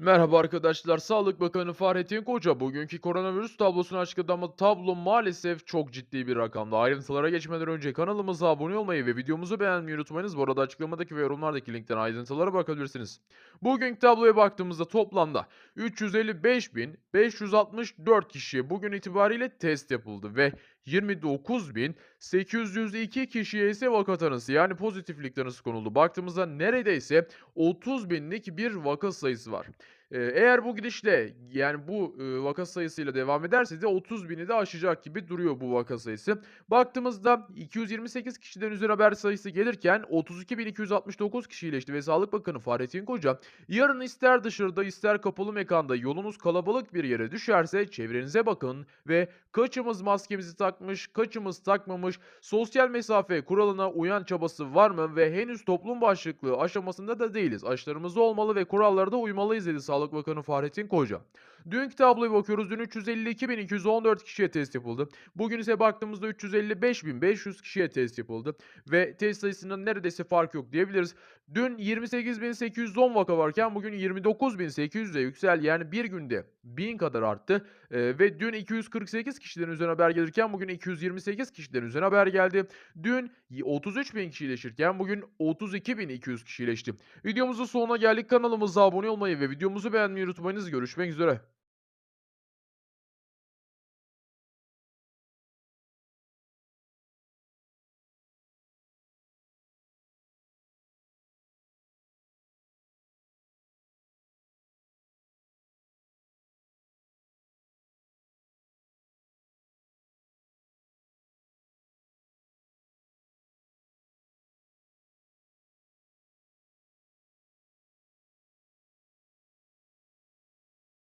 Merhaba arkadaşlar. Sağlık Bakanı Fahrettin Koca bugünkü koronavirüs tablosunu açıkladı ama tablo maalesef çok ciddi bir rakamda. Ayrıntılara geçmeden önce kanalımıza abone olmayı ve videomuzu beğenmeyi unutmayınız. Bu arada açıklamadaki ve yorumlardaki linkten ayrıntılara bakabilirsiniz. Bugünkü tabloya baktığımızda toplamda 355.564 kişiye bugün itibariyle test yapıldı ve 29.802 kişiye ise vaka tanısı yani pozitiflik tanısı konuldu. Baktığımızda neredeyse 30 binlik bir vaka sayısı var. Eğer bu gidişle, yani, bu, vaka sayısıyla devam ederse de 30.000'i de aşacak gibi duruyor bu vaka sayısı. Baktığımızda 228 kişiden üzeri haber sayısı gelirken 32.269 kişiyle işte ve Sağlık Bakanı Fahrettin Koca, yarın ister dışarıda ister kapalı mekanda yolunuz kalabalık bir yere düşerse çevrenize bakın ve kaçımız maskemizi takmış, kaçımız takmamış, sosyal mesafe kuralına uyan çabası var mı ve henüz toplum bağışıklığı aşamasında da değiliz. Aşılarımız olmalı ve kurallara da uymalıyız dedi Sağlık Bakanı Fahrettin Koca. Dünkü tabloya bakıyoruz. Dün 352.214 kişiye test yapıldı. Bugün ise baktığımızda 355.500 kişiye test yapıldı ve test sayısının neredeyse fark yok diyebiliriz. Dün 28.810 vaka varken bugün 29.800'e yüksel yani bir günde 1000 kadar arttı. Eee, ve dün 248 kişiden üzerine haber gelirken bugün 228 kişiden üzerine haber geldi. Dün y 33.000 kişi iyileşirken bugün 32.200 kişi iyileşti. Videomuzun sonuna geldik. Kanalımıza abone olmayı ve videomuzu beğenmeyi unutmayınız. Görüşmek üzere.